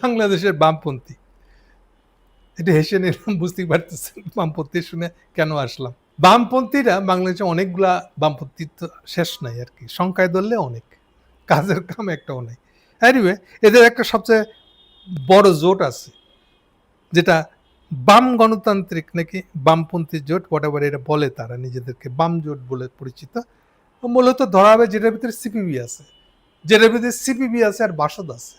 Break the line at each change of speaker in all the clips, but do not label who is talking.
বাংলাদেশের বামপন্থী। এটা হেসে নিলাম, বুঝতেই পারতেছেন, বামপন্থী শুনে কেন আসলাম? বামপন্থীরা বাংলাদেশে অনেকগুলা বামপন্থী তো শেষ নাই আর কি, সংখ্যায় ধরলে অনেক, কাজের কাম একটাও নাই। অ্যানিওয়ে এদের একটা সবচেয়ে বড় জোট আছে, যেটা বাম গণতান্ত্রিক নাকি বামপন্থী জোট হোয়াট এভার এটা বলে তারা নিজেদেরকে বাম জোট বলে পরিচিত। মূলত ধরা হবে যেটার ভিতরে সিপিবি আছে, যেটার ভিতরে সিপিবি আছে আর বাসদ আছে।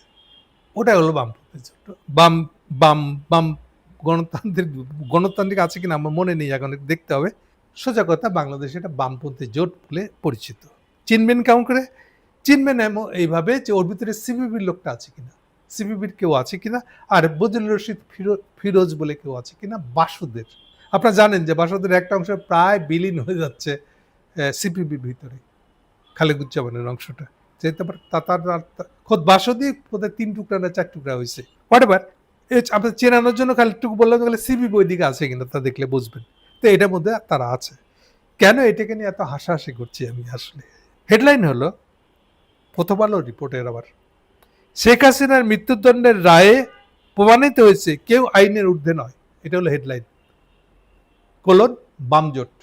ওটাই হলো বামপন্থী জোট বাম বাম বাম গণতান্ত্রিক গণতান্ত্রিক আছে কিনা আমার মনে নেই, এখন দেখতে হবে। সোজা কথা, বাংলাদেশে এটা বামপন্থী জোট বলে পরিচিত। চিনবেন কেমন করে? চিনবেন এমন এইভাবে যে ওর ভিতরে সিপিবির লোকটা আছে কিনা, সিপিবির কেউ আছে কিনা, আর বজলুর রশিদ ফিরো- ফিরোজ বলে কেউ আছে কিনা, বাসুদের। আপনারা জানেন যে বাসুদের একটা অংশ প্রায় বিলীন হয়ে যাচ্ছে সিপিবির ভিতরে, খালেকুজ্জামানের অংশটা। যেতে পারে তাতার খোদ বাসদি বোধহয় তিন টুকরা না চার টুকরা হয়েছে। হোয়াট এভার আপনার চেনানোর জন্য খালি একটু বললাম, তাহলে সিপিবি ওইদিকে আছে কিনা তা দেখলে বুঝবেন। তো এটার মধ্যে তারা আছে। কেন এটাকে নিয়ে এত হাসাহাসি করছি আমি আসলে? হেডলাইন হলো প্রথম আলো রিপোর্টের আবার। শেখ হাসিনার মৃত্যুদণ্ডের রায়ে প্রমাণিত হয়েছে, কেউ আইনের ঊর্ধ্বে নয়। এটা হলো হেডলাইন কোলন বামজোট।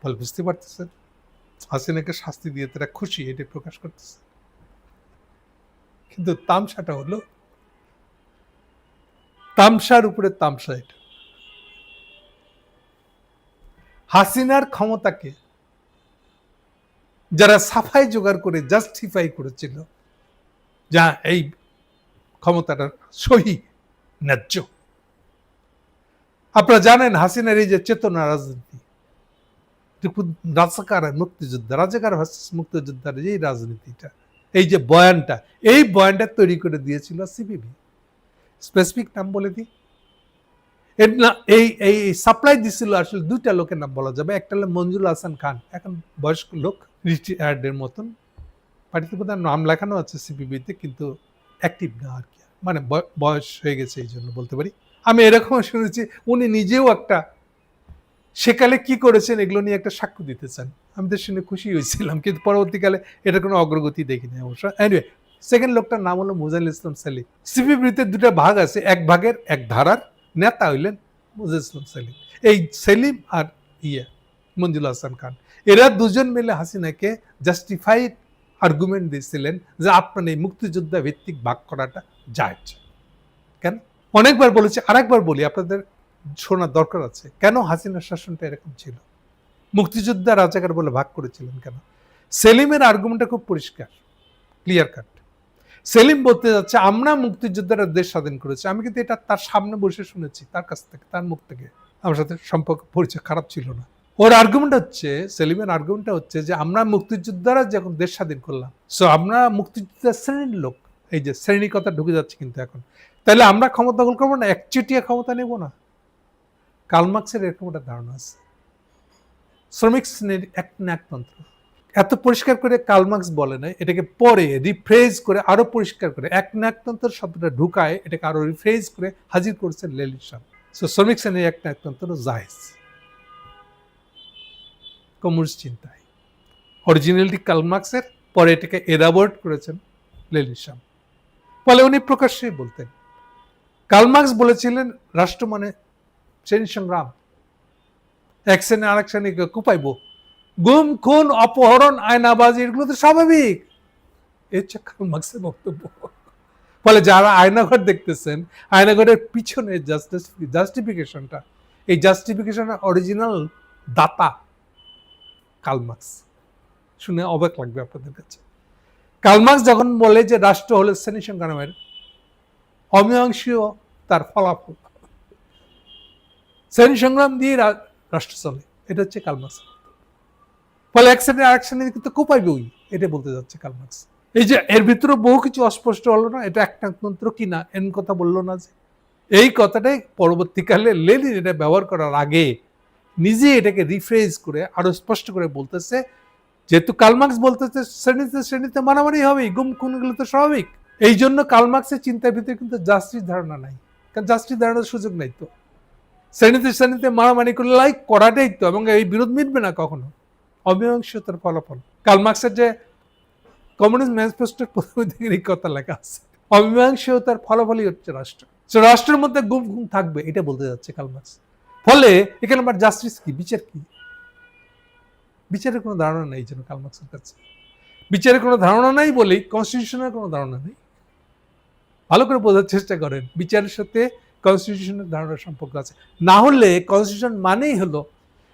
বল, বুঝতে পারতেছেন? হাসিনাকে শাস্তি দিয়ে তারা খুশি এটা প্রকাশ করতেছে। কিন্তু তামসাটা হলো, তামসার উপরে তামসা এটা। হাসিনার ক্ষমতাকে যারা সাফাই জোগাড় করে জাস্টিফাই করেছিল, যা এই ক্ষমতাটা সহি ন্যায্য। আপনারা জানেন হাসিনার এই যে চেতনা রাজনীতি রাজাকার, মুক্তিযোদ্ধা, রাজাকার ভার্সেস মুক্তিযোদ্ধার এই রাজনীতিটা, এই যে বয়ানটা, এই বয়ানটা তৈরি করে দিয়েছিল সিপিবি স্পেসিফিক নাম বলে দিই। না, এই এই সাপ্লাই দিছিল আসলে দুইটা লোকের নাম বলা যাবে। একটা হলো মঞ্জুর হাসান খান, এখন বয়স্ক লোক রিটায়ার্ডের মতন। পার্টিতে বোধহয় নাম লেখানো আছে সিপিবিতে কিন্তু অ্যাক্টিভ না আর কি। মানে বয়- বয়স হয়ে গেছে এই জন্য বলতে পারি। আমি এরকম শুনেছি, উনি নিজেও একটা সেকালে কি করেছেন এগুলো নিয়ে একটা সাক্ষ্য দিতে চান? আমি তো শুনে খুশি হয়েছিলাম, কিন্তু পরবর্তীকালে এটা কোনো অগ্রগতি দেখিনি অবশ্য। এনিওয়ে সেকেন্ড লোকটার নাম হলো মুজাহিল ইসলাম সালিম সিপিবিতে দুটো ভাগ আছে, এক ভাগের এক ধারার নেতা হইলেন মুজাহিল ইসলাম সালিম এই সেলিম আর ইয়ে মঞ্জুল হাসান খান। এরা দুজন মিলে হাসিনাকে জাস্টিফাইড আর্গুমেন্ট দিয়েছিলেন যে আপনার এই মুক্তিযোদ্ধা ভিত্তিক ভাগ করাটা যায়। কেন? অনেকবার বলেছি, আরেকবার বলি, আপনাদের শোনার দরকার আছে। কেন হাসিনার শাসনটা এরকম ছিল? মুক্তিযোদ্ধা রাজাকার বলে ভাগ করেছিলেন কেন? সেলিমের আর্গুমেন্টটা খুব পরিষ্কার ক্লিয়ার কাট সেলিম বলতে যাচ্ছে, আমরা মুক্তিযোদ্ধারা দেশ স্বাধীন করেছি। আমি কিন্তু এটা তার সামনে বসে শুনেছি, তার কাছ থেকে, তার মুখ থেকে। আমার সাথে সম্পর্ক, পরিচয় খারাপ ছিল না। ওর আর্গুমেন্ট হচ্ছে, সেলিমের আর্গুমেন্টটা হচ্ছে যে, আমরা মুক্তিযোদ্ধারা যখন দেশ স্বাধীন করলাম সো আমরা মুক্তিযোদ্ধার শ্রেণির লোক। এই যে শ্রেণি কথা ঢুকে যাচ্ছে কিন্তু এখন। তাহলে আমরা ক্ষমতা দখল করব না? একচেটিয়া ক্ষমতা নেব না? কালমার্ক্সের এরকম একটা ধারণা আছে। শ্রমিক শ্রেণির এক একতন্ত্র এত পরিষ্কার করে কালমার্ক্স বলে না এটাকে পরে রিফ্রেজ করে আরও পরিষ্কার করে, এক নাকতন্ত্র শব্দটা ঢুকায়, এটাকে আরও রিফ্রেজ করে হাজির করেছেন লেলিসান সো শ্রমিক শ্রেণির এক নাকতন্ত্র জাহেজ কমিউনিস্ট চিন্তায়। অরিজিনালটি কালমার্ক্সের পরে এটাকে এরাবোর্ট করেছেন লেলিসাম ফলে উনি প্রকাশ্যে বলতেন। কালমার্ক্স বলেছিলেন, রাষ্ট্র মানে শ্রেণি সংগ্রাম এক শ্রেণি আরেক শ্রেণীকে কুপাইব গুম খুন অপহরণ আয়নাবাজি এগুলো তো স্বাভাবিক। এ হচ্ছে বক্তব্য। ফলে যারা আয়নাঘর দেখতেছেন, আয়নাঘরের পিছনে জাস্টিস জাস্টিফিকেশনটা এই জাস্টিফিকেশনের অরিজিনাল দাতা কালমার্ক্স শুনে অবাক লাগবে আপনাদের কাছে। কালমার্ক্স যখন বলে যে রাষ্ট্র হলো শ্রেণি সংগ্রামের অমীমাংসীয় তার ফলাফল। শ্রেণি সংগ্রাম দিয়ে রাষ্ট্র চলে। এটা হচ্ছে কালমার্ক্স ফলে এক শ্রেণি আরেক শ্রেণি কিন্তু কোপাইবই এটা বলতে যাচ্ছে কালমার্ক্স এই যে এর ভিতরে বহু কিছু অস্পষ্ট হলো না, এটা একটা কি না কথা বলল না যে। এই কথাটাই পরবর্তীকালে লেনিন এটা ব্যবহার করার আগে নিজে এটাকে রিফ্রেজ করে আরও স্পষ্ট করে বলতেছে, যেহেতু কালমার্ক্স বলতেছে শ্রেণীতে শ্রেণীতে মারামারি হবেই, গুম খুনগুলো তো স্বাভাবিক। এই জন্য কালমার্ক্সের চিন্তার ভিতরে কিন্তু জাস্টিস ধারণা নাই। কারণ জাস্টিস ধারণার সুযোগ নাই তো। শ্রেণীতে শ্রেণীতে মারামারি করলে লাইক করাটাই তো এবং এই বিরোধ মিটবে না কখনো। অমীমাংসতার ফলাফল। কালমার্ক্সের যে কমিউনিস্ট ম্যানিফেস্টোর প্রথম দিকের কথা লেখা আছে। অমীমাংসতার ফলাফলই হচ্ছে রাষ্ট্র। So, রাষ্ট্রের মধ্যে গুম গুম থাকবে এটা বলতে যাচ্ছে কালমার্স ফলে এখানে আমার জাস্টিস কি? বিচার কি? বিচারের কোনো ধারণা নেই যেন কালমার্সের কাছে। বিচারের কোনো ধারণা নাই বলেই কনস্টিটিউশনের কোনো ধারণা নেই। ভালো করে বোঝার চেষ্টা করেন। বিচারের সাথে কনস্টিটিউশনের ধারণার সম্পর্ক আছে। না হলে কনস্টিটিউশন মানেই হলো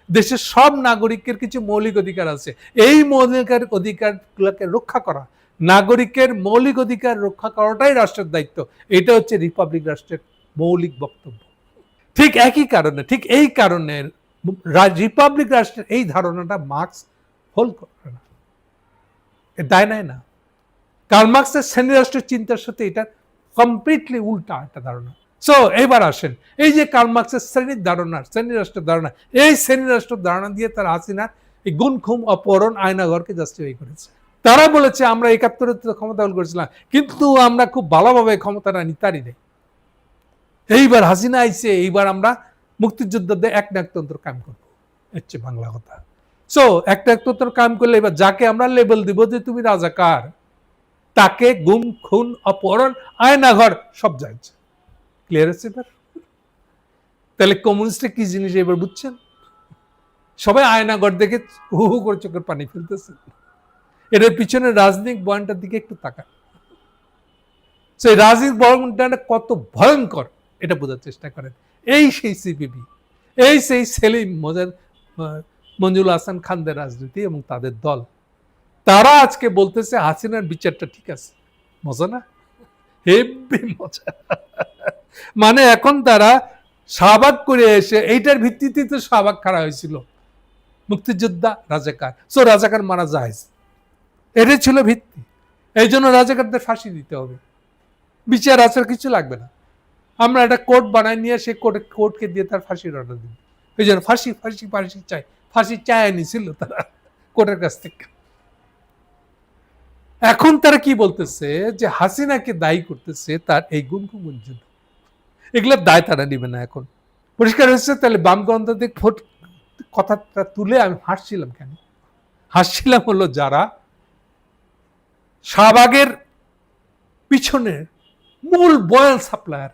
দেশের সব নাগরিকের কিছু মৌলিক অধিকার আছে। এই মৌলিক অধিকারগুলোকে রক্ষা করা, নাগরিকের মৌলিক অধিকার রক্ষা করাটাই রাষ্ট্রের দায়িত্ব। এটা হচ্ছে রিপাবলিক রাষ্ট্রের মৌলিক বক্তব্য। ঠিক একই কারণে, ঠিক এই কারণে রিপাবলিক রাষ্ট্রের এই ধারণাটা মার্কস হোল করে না। দায় নেয় না। কার্ল মার্কসের শ্রেণি রাষ্ট্রের চিন্তার সাথে এটা কমপ্লিটলি উল্টা একটা ধারণা। সো এবার আসেন। এই যে কার্ল মার্কসের শ্রেণির ধারণা শ্রেণি রাষ্ট্রের ধারণা, এই শ্রেণি রাষ্ট্রের ধারণা দিয়ে তার হাসিনার এই গুণ খুম অপহরণ আয়নাঘরকে জাস্টিফাই করেছে। তারা বলেছে, আমরা একাত্তরের তো ক্ষমতা করেছিলাম, কিন্তু আমরা খুব ভালোভাবে ক্ষমতাটা নিতারি নেই। এইবার হাসিনা আইছে, এইবার আমরা মুক্তিযোদ্ধাদের এক নাকতন্ত্র কাম করব। হচ্ছে বাংলা কথা। সো একটা একতন্ত্র কাম করলে এবার যাকে আমরা লেবেল দিব যে তুমি রাজাকার, তাকে গুম খুন অপহরণ, আয়নাঘর সব যাচ্ছে। ক্লিয়ার আছে এবার? তাহলে কমিউনিস্টে কি জিনিস এবার বুঝছেন? সবাই আয়নাঘর দেখে হু হু করে চোখের পানি ফেলতেছে। এটার পিছনে রাজনৈতিক বয়ানটার দিকে একটু তাকান। সেই রাজনৈতিক বয়ানটা কত ভয়ঙ্কর, এটা বোঝার চেষ্টা করেন। এই সেই সিপিবি এই সেই সেলিম মজার মঞ্জুল হাসান খানদের রাজনীতি এবং তাদের দল। তারা আজকে বলতেছে হাসিনার বিচারটা ঠিক আছে। মজা না? হেব্বি মজা। মানে এখন তারা শাহবাগ করে এসে, এইটার ভিত্তিতে তো শাহবাগ খাড়া হয়েছিল। মুক্তিযোদ্ধা রাজাকার। সো রাজাকার মারা যায়। এটাই ছিল ভিত্তি। এই জন্য রাজাকারদের ফাঁসি দিতে হবে। বিচার আচার কিছু লাগবে না। আমরা একটা কোর্ট বানাই নিয়ে সে কোর্টে, কোর্টকে দিয়ে তার ফাঁসির অর্ডার দিই। এই জন্য ফাঁসি ফাঁসি ফাঁসি চাই। ফাঁসি চায় নিছিল তারা কোর্টের কাছ থেকে। এখন তারা কি বলতেছে? যে হাসিনাকে দায়ী করতেছে তার এই গুনগুমন জন্য এগুলোর দায় তারা নিবে না এখন। পরিষ্কার হচ্ছে তাহলে বাম গণতান্ত্রিক ভোট কথাটা তুলে আমি হাসছিলাম কেন? হাসছিলাম হলো যারা শাহবাগের পিছনে মূল বয়াল সাপ্লায়ার।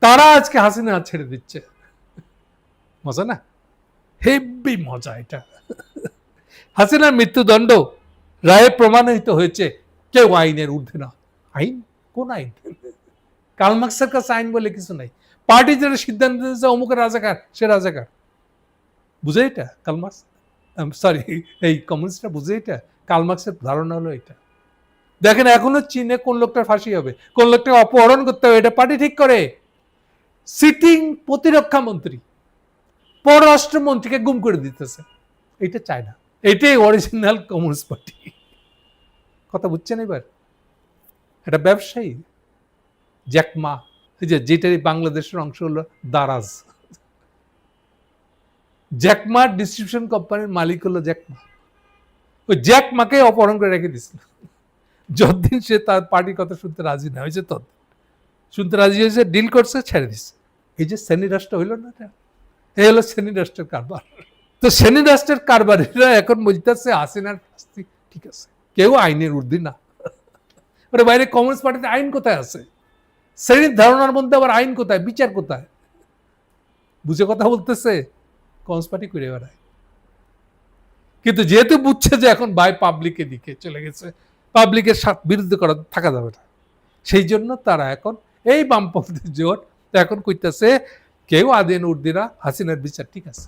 তারা আজকে হাসিনা ছেড়ে দিচ্ছে। মজা না? হেভি মজা এটা। হাসিনার মৃত্যুদণ্ড রায়ে প্রমাণিত হয়েছে, কেউ আইনের ঊর্ধ্বে না। আইন? কোন আইন? কালমার্ক্সের কাছে আইন বলে কিছু নাই। পার্টি যেটা সিদ্ধান্ত দিয়েছে, অমুকের রাজাকার, সে রাজাকার। বুঝে এটা কালমার্ক্স সরি এই কমিউনিস্টরা বুঝে এটা? কালমার্ক্সের ধারণা হলো এটা। দেখেন, এখনও চীনে কোন লোকটার ফাঁসি হবে, কোন লোকটা অপহরণ করতে হবে, এটা পার্টি ঠিক করে। সিটিং প্রতিরক্ষা মন্ত্রী, পররাষ্ট্রমন্ত্রীকে গুম করে দিতেছে। এটা চায় না এটাই অরিজিনাল কমিউনিস্ট পার্টি। কথা বুঝছেন এবার? এটা ব্যবসায়ী জ্যাকমা যে যেটাই বাংলাদেশের অংশ হলো দারাজ। জ্যাকমা ডিস্ট্রিবিউশন কোম্পানির মালিক হলো জ্যাকমা ওই জ্যাকমাকে অপহরণ করে রেখে দিছিল যতদিন সে তার পার্টির কথা শুনতে রাজি না হয়েছে, ততদিন। শুনতে রাজি হয়েছে ডিল করছে, ছেড়ে দিচ্ছে এই যে শ্রেণি রাষ্ট্র হইল না এটা? এই হলো শ্রেণি রাষ্ট্রের কারবার। তো শ্রেণি রাষ্ট্রের কারবারিরা এখন বলতেছে, হাসিনার ঠিক আছে। কেউ আইনের ঊর্ধ্বে না। ওরে বাইরে কমিউনিস্ট পার্টিতে আইন কোথায় আছে? শ্রেণির ধারণার মধ্যে আবার আইন কোথায়? বিচার কোথায়? বুঝে কথা বলতেছে, কমিউনিস্ট পার্টি করে বেড়ায়। কিন্তু যেহেতু বুঝছে যে এখন বাই পাবলিকের দিকে চলে গেছে, পাবলিকের বিরুদ্ধে করা থাকা যাবে না। সেই জন্য তারা এখন এই বামপন্থী জোট এখন কইতেছে, কেউ আদিন উর্দিরা হাসিনার বিচার ঠিক আছে।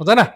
বুঝা না